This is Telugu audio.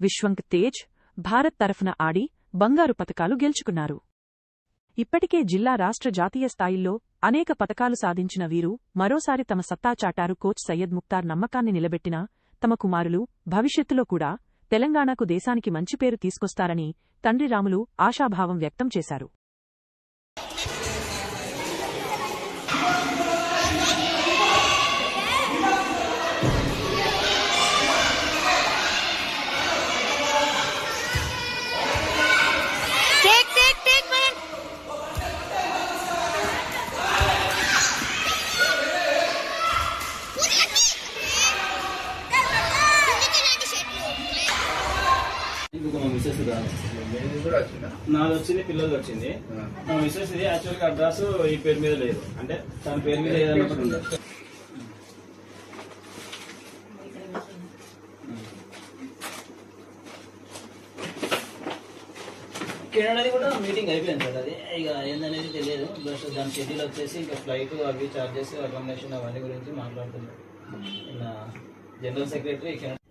విశ్వంక్ తేజ్ భారత్ తరఫున ఆడి బంగారు పతకాలు గెలుచుకున్నారు. ఇప్పటికే జిల్లా రాష్ట్ర జాతీయ స్థాయిల్లో అనేక పతకాలు సాధించిన వీరు మరోసారి తమ సత్తా చాటారు కోచ్ సయ్యద్ ముక్తార్ నమ్మకాన్ని నిలబెట్టిన తమ కుమారులు భవిష్యత్తులో కూడా తెలంగాణకు దేశానికి మంచి పేరు తీసుకొస్తారని తండ్రి రాములు ఆశాభావం వ్యక్తం చేశారు. మా మిస్సెస్ కూడా వచ్చిందా నాది వచ్చింది పిల్లలు వచ్చింది మా మిస్సెస్ ఇది యాక్చువల్గా అడ్రస్ ఈ పేరు మీద లేదు. అంటే తన పేరు మీద ఏదైనా ఒకటి ఉండదు కెనడాది కూడా మీటింగ్ అయిపోయింది సార్. అది ఇక ఏందనేది తెలియదు. బస్ దాని షెడ్యూల్ వచ్చేసి ఇంకా ఫ్లైట్ అవి చార్జెస్ అకామిడేషన్ అవన్నీ గురించి మాట్లాడుతున్నాం. General secretary Canada